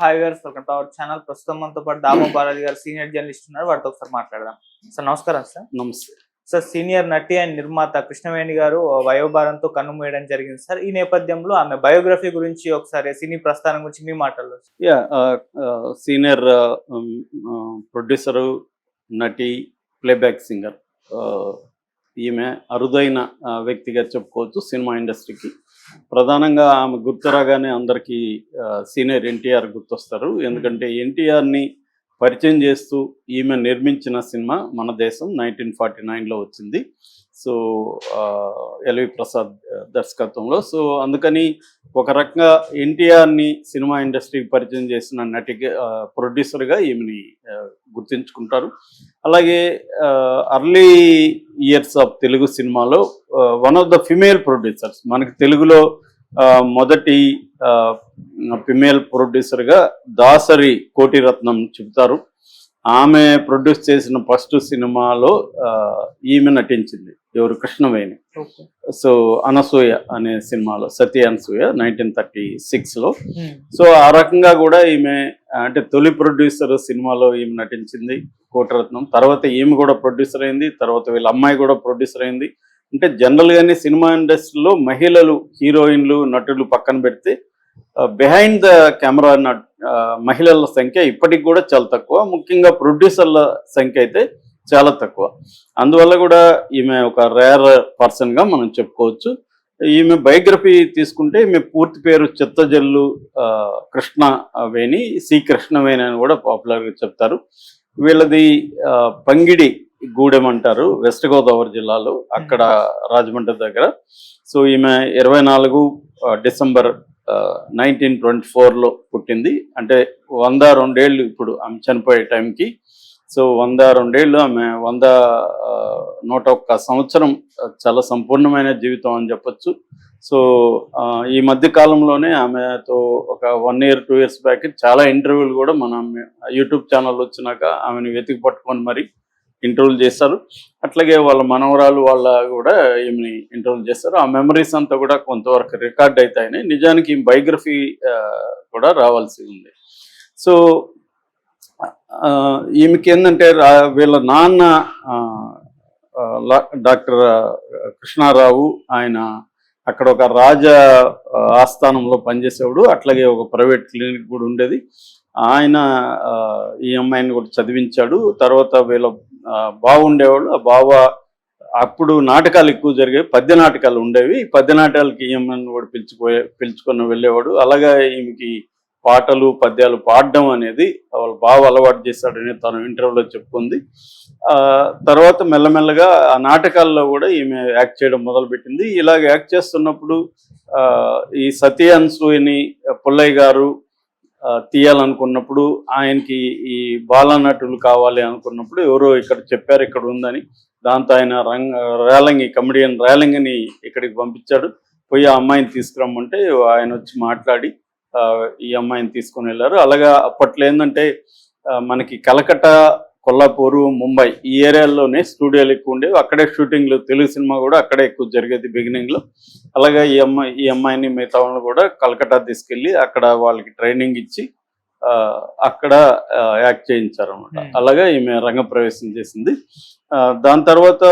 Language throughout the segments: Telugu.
హాయ్ గారు వెల్కమ్ టు అవర్ ఛానల్ ప్రస్తుతం మనతో పాటు దామో బాలాజీ గారు సీనియర్ జర్నలిస్ట్ ఉన్నారు. వాటితో ఒకసారి మాట్లాడదాం. సార్ నమస్కారం సార్. నమస్తే. సార్ సీనియర్ నటి అండ్ నిర్మాత కృష్ణవేణి గారు వయోభారంతో కన్నుమూయడం జరిగింది సార్. ఈ నేపథ్యంలో ఆమె బయోగ్రఫీ గురించి ఒకసారి సినీ ప్రస్థానం గురించి మీ మాటల్లో యా సీనియర్ ప్రొడ్యూసరు నటి ప్లేబ్యాక్ సింగర్ ఈమె అరుదైన వ్యక్తిగా చెప్పుకోవచ్చు సినిమా ఇండస్ట్రీకి ప్రధానంగా ఆమె గుర్తు రాగానే అందరికీ సీనియర్ ఎన్టీఆర్ గుర్తొస్తారు. ఎందుకంటే ఎన్టీఆర్ని పరిచయం చేస్తూ ఈమె నిర్మించిన సినిమా మన దేశం నైన్టీన్ ఫార్టీ నైన్లో వచ్చింది. సో ఎల్వి ప్రసాద్ దర్శకత్వంలో. సో అందుకని ఒక రకంగా ఎన్టీఆర్ని సినిమా ఇండస్ట్రీకి పరిచయం చేసిన నటిగా ప్రొడ్యూసర్గా ఈమెని గుర్తించుకుంటారు. అలాగే అర్లీ ఇయర్స్ ఆఫ్ తెలుగు సినిమాలో one of the female producers మనకి తెలుగులో మొదటి ఫిమేల్ ప్రొడ్యూసర్గా దాసరి కోటిరత్నం చెబుతారు. ఆమె ప్రొడ్యూస్ చేసిన ఫస్ట్ సినిమాలో ఈమె నటించింది ఎవరు? కృష్ణవేణి. సో అనసూయ అనే సినిమాలో సత్య అనసూయ నైన్టీన్ థర్టీ సిక్స్లో Hmm. సో ఆ రకంగా కూడా ఈమె అంటే తొలి ప్రొడ్యూసర్ సినిమాలో ఈమె నటించింది కోటరత్నం. తర్వాత ఈమె కూడా ప్రొడ్యూసర్ అయింది తర్వాత వీళ్ళ అమ్మాయి కూడా ప్రొడ్యూసర్ అయింది. అంటే జనరల్గానే సినిమా ఇండస్ట్రీలో మహిళలు హీరోయిన్లు నటులు పక్కన పెడితే బిహైండ్ ద కెమెరా మహిళల సంఖ్య ఇప్పటికి కూడా చాలా తక్కువ. ముఖ్యంగా ప్రొడ్యూసర్ల సంఖ్య అయితే చాలా తక్కువ. అందువల్ల కూడా ఈమె ఒక రేర్ పర్సన్గా మనం చెప్పుకోవచ్చు. ఈమె బయోగ్రఫీ తీసుకుంటే ఈమె పూర్తి పేరు చిత్తజల్లు uh, కృష్ణ వేణి సి కృష్ణవేణి అని కూడా పాపులర్గా చెప్తారు. వీళ్ళది uh, పంగిడి గూడెం అంటారు వెస్ట్ గోదావరి జిల్లాలో అక్కడ రాజమండ్రి దగ్గర. సో ఈమె ఇరవై నాలుగు uh, డిసెంబర్ నైన్టీన్ ట్వంటీ ఫోర్లో పుట్టింది. అంటే వంద రెండేళ్ళు ఇప్పుడు ఆమె చనిపోయే టైంకి. సో వంద రెండేళ్ళు ఆమె వంద నూట ఒక్క సంవత్సరం చాలా సంపూర్ణమైన జీవితం అని చెప్పొచ్చు. సో ఈ మధ్య కాలంలోనే ఆమెతో ఒక one year two years back చాలా ఇంటర్వ్యూలు కూడా మన యూట్యూబ్ ఛానల్ వచ్చినాక ఆమెను వెతికి పట్టుకొని మరి ఇంటర్వ్యూలు చేస్తారు. అట్లాగే వాళ్ళ మనవరాలు వాళ్ళ కూడా ఈమెని ఇంటర్వ్యూలు చేస్తారు. ఆ మెమరీస్ అంతా కూడా కొంతవరకు రికార్డ్ అవుతాయని నిజానికి బయోగ్రఫీ కూడా రావాల్సి ఉంది. సో ఈమెకి ఏంటంటే వీళ్ళ నాన్న డాక్టర్ కృష్ణారావు ఆయన అక్కడ ఒక రాజ ఆస్థానంలో పనిచేసేవాడు. అట్లాగే ఒక ప్రైవేట్ క్లినిక్ కూడా ఉండేది. ఆయన ఈ అమ్మాయిని కూడా చదివించాడు. తర్వాత వీళ్ళ బాగుండేవాళ్ళు ఆ బావ అప్పుడు నాటకాలు ఎక్కువ జరిగేవి. పద్య నాటకాలు ఉండేవి. పద్య నాటకాలకి ఈ కూడా పిలుచుకోయే పిలుచుకొని వెళ్ళేవాడు. అలాగే ఈమెకి పాటలు పద్యాలు పాడడం అనేది వాళ్ళ బాగా అలవాటు చేశాడని తను ఇంటర్వ్యూలో చెప్పుకుంది. ఆ తర్వాత మెల్లమెల్లగా ఆ నాటకాల్లో కూడా ఈమె యాక్ట్ చేయడం మొదలుపెట్టింది. ఇలాగ యాక్ట్ చేస్తున్నప్పుడు ఈ సతీ అన్సూయని పుల్లయ్య గారు తీయాలనుకున్నప్పుడు ఆయనకి ఈ బాలనటులు కావాలి అనుకున్నప్పుడు ఎవరో ఇక్కడ చెప్పారు ఇక్కడ ఉందని. దాంతో ఆయన రంగ రేలంగి కమెడియన్ రేలంగిని ఇక్కడికి పంపించాడు. పోయి ఆ అమ్మాయిని తీసుకురమ్మంటే ఆయన వచ్చి మాట్లాడి ఆ, ఈ అమ్మాయిని తీసుకొని వెళ్ళారు. అలాగా అప్పట్లో ఏంటంటే ఆ, మనకి కలకట్ట కొల్లాపూరు ముంబై ఈ ఏరియాల్లోనే స్టూడియోలు ఎక్కువ ఉండేవి. అక్కడే షూటింగ్లు తెలుగు సినిమా కూడా అక్కడే ఎక్కువ జరిగేది బిగినింగ్లో అలాగే ఈ అమ్మాయి ఈ అమ్మాయిని మిగతా వాళ్ళని కూడా కలకట్టా తీసుకెళ్ళి అక్కడ వాళ్ళకి ట్రైనింగ్ ఇచ్చి అక్కడ యాక్ట్ చేయించారు అనమాట Hmm. అలాగే ఈమె రంగప్రవేశం చేసింది. దాని తర్వాత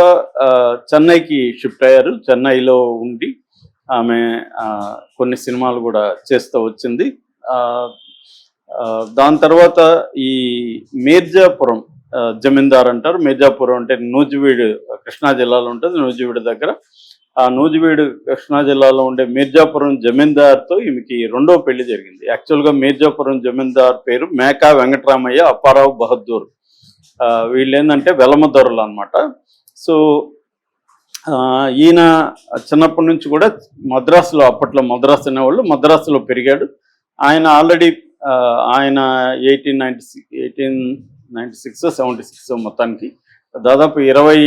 చెన్నైకి షిఫ్ట్ అయ్యారు. చెన్నైలో ఉండి ఆమె కొన్ని సినిమాలు కూడా చేస్తూ వచ్చింది. దాని తర్వాత ఈ మీర్జాపురం జమీందార్ అంటారు. మీర్జాపురం అంటే నూజివీడు కృష్ణా జిల్లాలో ఉంటుంది నూజివీడు దగ్గర. ఆ నూజివీడు కృష్ణా జిల్లాలో ఉండే మీర్జాపురం జమీందార్తో ఈమెకి రెండో పెళ్ళి జరిగింది. యాక్చువల్గా మీర్జాపురం జమీందార్ పేరు మేకా వెంకటరామయ్య అప్పారావు బహదూర్ వీళ్ళు ఏంటంటే వెలమదొరలు అనమాట సో ఈయన చిన్నప్పటి నుంచి కూడా మద్రాసులో అప్పట్లో మద్రాసు అనేవాళ్ళు మద్రాసులో పెరిగాడు. ఆయన ఆల్రెడీ ఆయన eighteen ninety six eighteen ninety six seventy six మొత్తానికి. దాదాపు ఇరవై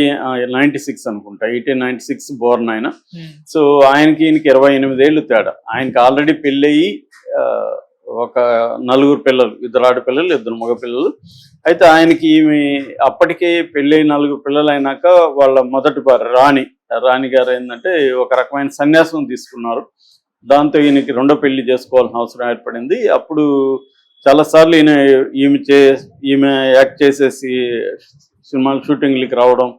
నైన్టీ సిక్స్ అనుకుంటా. ఎయిటీన్ నైన్టీ సిక్స్ బోర్న్ ఆయన. సో ఆయనకి ఈయనకి ఇరవై ఎనిమిది ఏళ్ళు తేడా. ఆయనకి ఆల్రెడీ పెళ్ళయి ఒక నలుగురు పిల్లలు ఇద్దరు ఆడపిల్లలు ఇద్దరు మగ పిల్లలు అయితే ఆయనకి ఈమె అప్పటికే పెళ్ళయి నలుగురు పిల్లలు అయినాక వాళ్ళ మొదటి భార్య రాణి రాణి గారు ఏంటంటే ఒక రకమైన సన్యాసం తీసుకున్నారు. దాంతో ఈయనకి రెండో పెళ్ళి చేసుకోవాల్సిన అవసరం ఏర్పడింది. అప్పుడు చాలా సార్లు ఈయన ఈమె చే ఈమె యాక్ట్ చేసేసి సినిమాల షూటింగ్లకి రావడం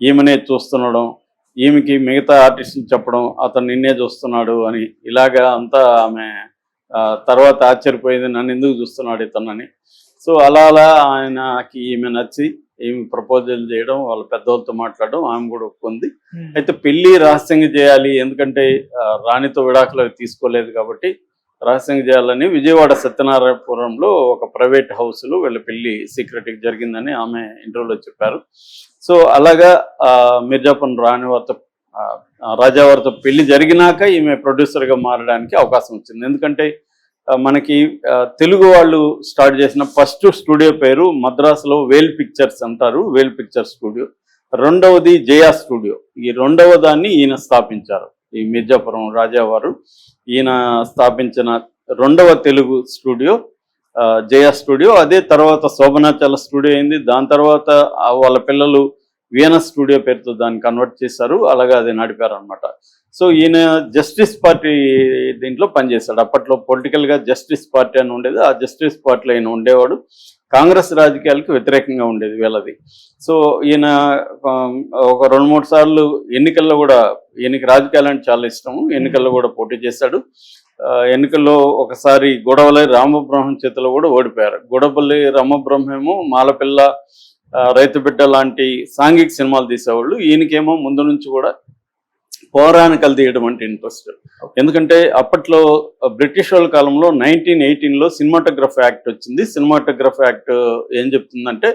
ఈమెనే చూస్తుండడం ఈమెకి మిగతా ఆర్టిస్టులు చెప్పడం అతను నిన్నే చూస్తున్నాడు అని ఇలాగా అంతా ఆమె తర్వాత ఆశ్చర్యపోయింది నన్ను ఎందుకు చూస్తున్నాడు ఇతనని. సో అలా అలా ఆయనకి ఈమె నచ్చి ఈమె ప్రపోజల్ చేయడం వాళ్ళ పెద్దవాళ్ళతో మాట్లాడడం ఆమె కూడా ఒప్పుకుంది. అయితే పెళ్ళి రహస్యంగా చేయాలి ఎందుకంటే రాణితో విడాకులు తీసుకోలేదు కాబట్టి రహస్యంగా చేయాలని విజయవాడ సత్యనారాయణపురంలో ఒక ప్రైవేట్ హౌస్లో వీళ్ళ పెళ్ళి సీక్రెట్గా జరిగిందని ఆమె ఇంటర్వ్యూలో చెప్పారు. సో అలాగా ఆ, మిర్జాపురం రాణి వారితో పెళ్ళి జరిగినాక ఈమె ప్రొడ్యూసర్గా మారడానికి అవకాశం వచ్చింది. ఎందుకంటే మనకి తెలుగు వాళ్ళు స్టార్ట్ చేసిన ఫస్ట్ స్టూడియో పేరు మద్రాసులో వేల్ పిక్చర్స్ అంటారు వేల్ పిక్చర్ స్టూడియో. రెండవది జయా స్టూడియో. ఈ రెండవ దాన్ని ఈయన స్థాపించారు. ఈ మిర్జాపురం రాజా వారు ఈయన స్థాపించిన రెండవ తెలుగు స్టూడియో జయ జయా స్టూడియో. అదే తర్వాత శోభనాచల స్టూడియో అయింది. దాని తర్వాత వాళ్ళ పిల్లలు వియనా స్టూడియో పేరుతో దాన్ని కన్వర్ట్ చేశారు. అలాగే అది నడిపారు అనమాట సో ఈయన జస్టిస్ పార్టీ దీంట్లో పనిచేశాడు. అప్పట్లో పొలిటికల్గా జస్టిస్ పార్టీ అని ఉండేది. ఆ జస్టిస్ పార్టీలో ఈయన ఉండేవాడు. కాంగ్రెస్ రాజకీయాలకు వ్యతిరేకంగా ఉండేది వీళ్ళది. సో ఈయన ఒక రెండు మూడు సార్లు ఎన్నికల్లో కూడా ఈయనకి రాజకీయాలు అంటే చాలా ఇష్టం. ఎన్నికల్లో కూడా పోటీ చేశాడు. ఆ, ఎన్నికల్లో ఒకసారి గొడవలై రామబ్రహ్మం చేతిలో కూడా ఓడిపోయారు. గొడవల్లి రామబ్రహ్మేమో మాలపిల్ల రైతు బిడ్డ లాంటి సాంఘిక సినిమాలు తీసేవాళ్ళు. ఈయనకేమో ముందు నుంచి కూడా పౌరాణికలు తీయడం అంటే ఇంట్రెస్ట్. ఎందుకంటే అప్పట్లో బ్రిటిష్ వాళ్ళ కాలంలో నైన్టీన్ ఎయిటీన్లో సినిమాటోగ్రఫీ యాక్ట్ వచ్చింది. సినిమాటోగ్రఫీ యాక్ట్ ఏం చెప్తుందంటే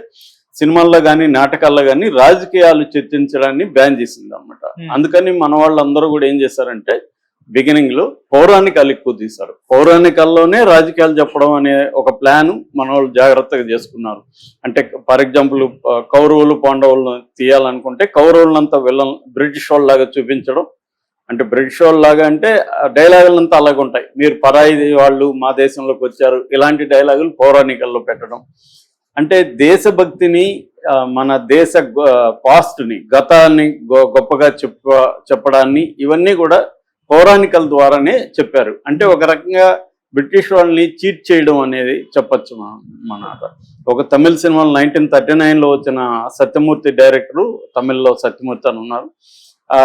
సినిమాల్లో కానీ నాటకాల్లో కానీ రాజకీయాలు చర్చించడాన్ని బ్యాన్ చేసింది అనమాట. అందుకని మన వాళ్ళందరూ కూడా ఏం చేశారంటే బిగినింగ్లో పౌరాణికాలు ఎక్కువ తీశారు పౌరాణికాల్లోనే రాజకీయాలు చెప్పడం అనే ఒక ప్లాన్ మన వాళ్ళు జాగ్రత్తగా చేసుకున్నారు. అంటే ఫర్ ఎగ్జాంపుల్ కౌరవులు పాండవులను తీయాలనుకుంటే కౌరవులంతా విలన్ బ్రిటిష్ వాళ్ళలాగా చూపించడం. అంటే బ్రిటిష్ వాళ్ళలాగా అంటే డైలాగులంతా అలాగే ఉంటాయి. మీరు పరాయి వాళ్ళు మా దేశంలోకి వచ్చారు ఇలాంటి డైలాగులు పౌరాణికల్లో పెట్టడం. అంటే దేశభక్తిని మన దేశ పాస్ట్ని గతాన్ని గొ- గొప్పగా చెప్ప చెప్పడాన్ని ఇవన్నీ కూడా పౌరాణికల ద్వారానే చెప్పారు. అంటే ఒక రకంగా బ్రిటిష్ వాళ్ళని చీట్ చేయడం అనేది చెప్పచ్చు మనం మన ఒక తమిళ సినిమాలో నైన్టీన్ థర్టీ నైన్లో వచ్చిన సత్యమూర్తి డైరెక్టరు తమిళ్ళో సత్యమూర్తి అని ఉన్నారు.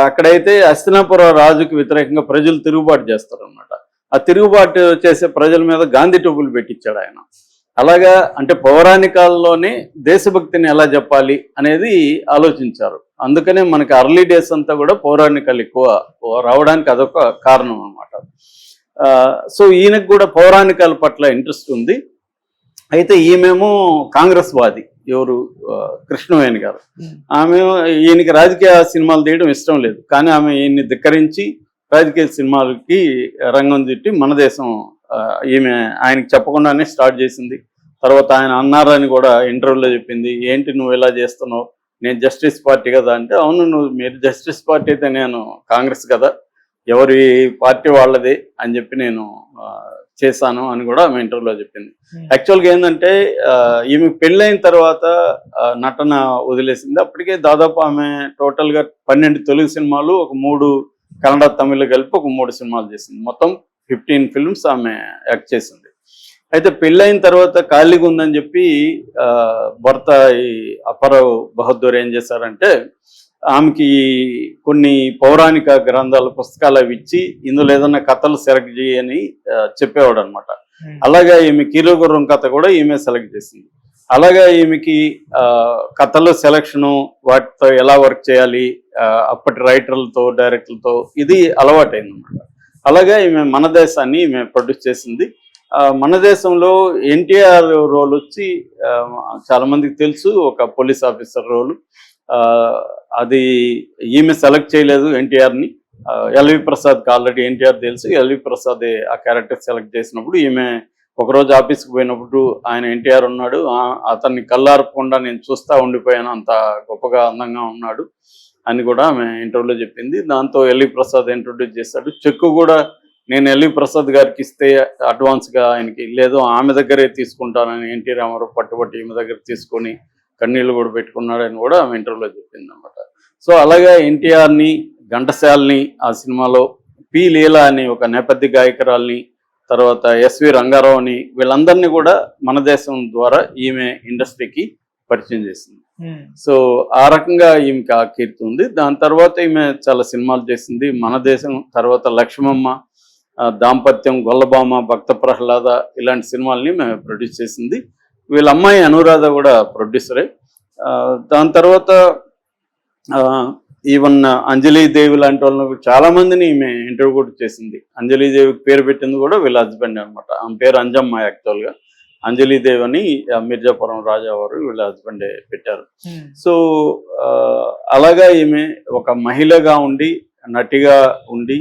అక్కడైతే అస్తినాపుర రాజుకు వ్యతిరేకంగా ప్రజలు తిరుగుబాటు చేస్తారు అనమాట ఆ తిరుగుబాటు చేసే ప్రజల మీద గాంధీ టోపులు పెట్టించాడు ఆయన. అలాగా అంటే పౌరాణికాల్లోనే దేశభక్తిని ఎలా చెప్పాలి అనేది ఆలోచించారు. అందుకనే మనకి అర్లీ డేస్ అంతా కూడా పౌరాణికాలు ఎక్కువ రావడానికి అదొక కారణం అనమాట సో ఈయనకు కూడా పౌరాణికాల పట్ల ఇంట్రెస్ట్ ఉంది. అయితే ఈమెమో కాంగ్రెస్ వాది ఎవరు కృష్ణవేణి గారు. ఆమె ఈయనకి రాజకీయ సినిమాలు తీయడం ఇష్టం లేదు. కానీ ఆమె ఈయన్ని ధిక్కరించి రాజకీయ సినిమాలకి రంగం చుట్టి మన దేశం ఈమె ఆయనకి చెప్పకుండానే స్టార్ట్ చేసింది. తర్వాత ఆయన అన్నారని కూడా ఇంటర్వ్యూలో చెప్పింది. ఏంటి నువ్వు ఇలా చేస్తున్నావు? నేను జస్టిస్ పార్టీ కదా అంటే అవును నువ్వు మీరు జస్టిస్ పార్టీ అయితే నేను కాంగ్రెస్ కదా ఎవరి పార్టీ వాళ్ళది అని చెప్పి నేను చేశాను అని కూడా ఆమె ఇంటర్వ్యూలో చెప్పింది. యాక్చువల్గా ఏంటంటే ఆ, ఈమె పెళ్ళైన తర్వాత నటన వదిలేసింది. అప్పటికే దాదాపు ఆమె టోటల్గా పన్నెండు తెలుగు సినిమాలు ఒక మూడు కన్నడ తమిళ కలిపి ఒక మూడు సినిమాలు చేసింది. మొత్తం ఫిఫ్టీన్ ఫిల్మ్స్ ఆమె యాక్ట్ చేసింది. అయితే పెళ్ళైన తర్వాత ఖాళీగా ఉందని చెప్పి ఆ, భర్త ఈ అపరావ్ బహదూర్ ఏం చేశారంటే ఆమెకి కొన్ని పౌరాణిక గ్రంథాల పుస్తకాలు అవి ఇచ్చి ఇందులో ఏదైనా కథలు సెలెక్ట్ చేయని చెప్పేవాడు అనమాట అలాగే ఈమె కీలుగుర్రం కథ కూడా ఈమె సెలెక్ట్ చేసింది. అలాగే ఈమెకి కథల సెలక్షను వాటితో ఎలా వర్క్ చేయాలి అప్పటి రైటర్లతో డైరెక్టర్లతో ఇది అలవాటైంది అనమాట అలాగే ఈమె మన దేశాన్ని ఈమె ప్రొడ్యూస్ చేసింది. మన దేశంలో ఎన్టీఆర్ రోల్ వచ్చి ఆ, చాలా మందికి తెలుసు ఒక పోలీస్ ఆఫీసర్ రోల్. అది ఈమె సెలెక్ట్ చేయలేదు ఎన్టీఆర్ని. ఎల్వి ప్రసాద్కి ఆల్రెడీ ఎన్టీఆర్ తెలుసు. ఎల్వి ప్రసాద్ ఆ క్యారెక్టర్ సెలెక్ట్ చేసినప్పుడు ఈమె ఒకరోజు ఆఫీస్కి పోయినప్పుడు ఆయన ఎన్టీఆర్ ఉన్నాడు. అతన్ని కళ్ళార్పకుండా నేను చూస్తా ఉండిపోయాను అంత గొప్పగా అందంగా ఉన్నాడు అని కూడా ఆమె ఇంటర్వ్యూలో చెప్పింది. దాంతో ఎల్వి ప్రసాద్ ఇంట్రొడ్యూస్ చేశాడు. చెక్కు కూడా నేను ఎల్వి ప్రసాద్ గారికి ఇస్తే అడ్వాన్స్గా ఆయనకి లేదు ఆమె దగ్గరే తీసుకుంటానని ఎన్టీ రామారావు పట్టుబట్టి ఈమె దగ్గర తీసుకొని కన్నీళ్ళు కూడా పెట్టుకున్నాడని కూడా ఆమె ఇంటర్వ్యూలో చెప్పింది అనమాట సో అలాగే ఎన్టీఆర్ని ఘంటసాలని ఆ సినిమాలో పి లీల అని ఒక నేపథ్య గాయకురాల్ని తర్వాత ఎస్వి రంగారావు అని వీళ్ళందరినీ కూడా మన దేశం ద్వారా ఈమె ఇండస్ట్రీకి పరిచయం చేసింది. సో ఆ రకంగా ఈమెకి ఆ కీర్తి ఉంది. దాని తర్వాత ఈమె చాలా సినిమాలు చేసింది. మన దేశం తర్వాత లక్ష్మమ్మ దాంపత్యం గొల్లబామ భక్త ప్రహ్లాద ఇలాంటి సినిమాల్ని మేము ప్రొడ్యూస్ చేసింది. వీళ్ళ అమ్మాయి అనురాధ కూడా ప్రొడ్యూసరే దాని తర్వాత ఈవెన్ అంజలి దేవి లాంటి వాళ్ళని చాలా మందిని ఈమె ఇంటర్వ్యూ కూడా చేసింది. అంజలి దేవికి పేరు పెట్టింది కూడా వీళ్ళ హస్బెండ్ అనమాట ఆమె పేరు అంజమ్మ యాక్చువల్గా అంజలి దేవి అని మిర్జాపురం రాజా వారు వీళ్ళ హస్బెండే పెట్టారు. ఉమ్, సో అలాగా ఈమె ఒక మహిళగా ఉండి నటిగా ఉండి